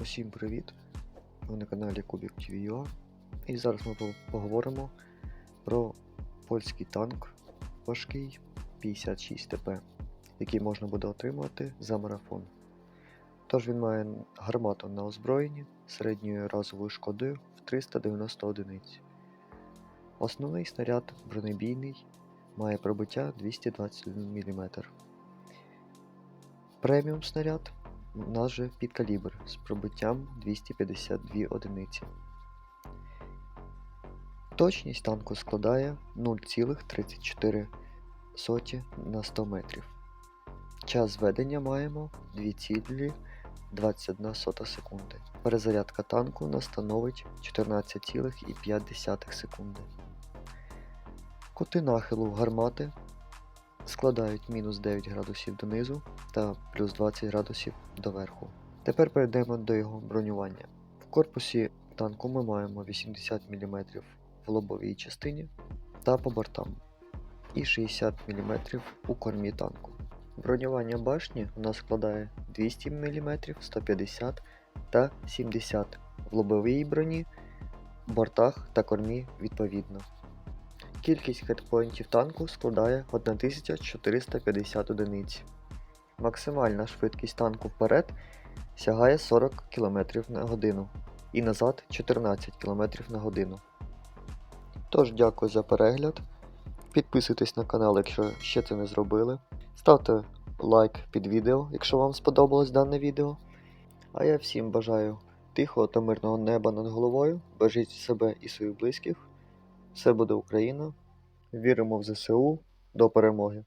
Усім привіт! Ви на каналі Кубік TV.ua і зараз ми поговоримо про польський танк важкий 56 ТП, який можна буде отримати за марафон. Тож він має гармату на озброєнні середньою разовою шкодою в 390 одиниць. Основний снаряд бронебійний має пробиття 221 мм. Преміум снаряд нас же підкалібр з пробиттям 252 одиниці. Точність танку складає 0,34 на 100 метрів. Час зведення маємо 2,21 секунди. Перезарядка танку становить 14,5 секунди. Кути нахилу гармати складають мінус 9 градусів донизу та плюс 20 градусів доверху. Тепер перейдемо до його бронювання. В корпусі танку ми маємо 80 мм в лобовій частині та по бортам і 60 мм у кормі танку. Бронювання башні у нас складає 200 мм, 150 та 70 в лобовій броні, бортах та кормі відповідно. Кількість хедпоінтів танку складає 1450 одиниць. Максимальна швидкість танку вперед сягає 40 км на годину і назад 14 км на годину. Тож дякую за перегляд. Підписуйтесь на канал, якщо ще це не зробили. Ставте лайк під відео, якщо вам сподобалось дане відео. А я всім бажаю тихого та мирного неба над головою. Бережіть себе і своїх близьких. Все буде Україна. Віримо в ЗСУ. До перемоги!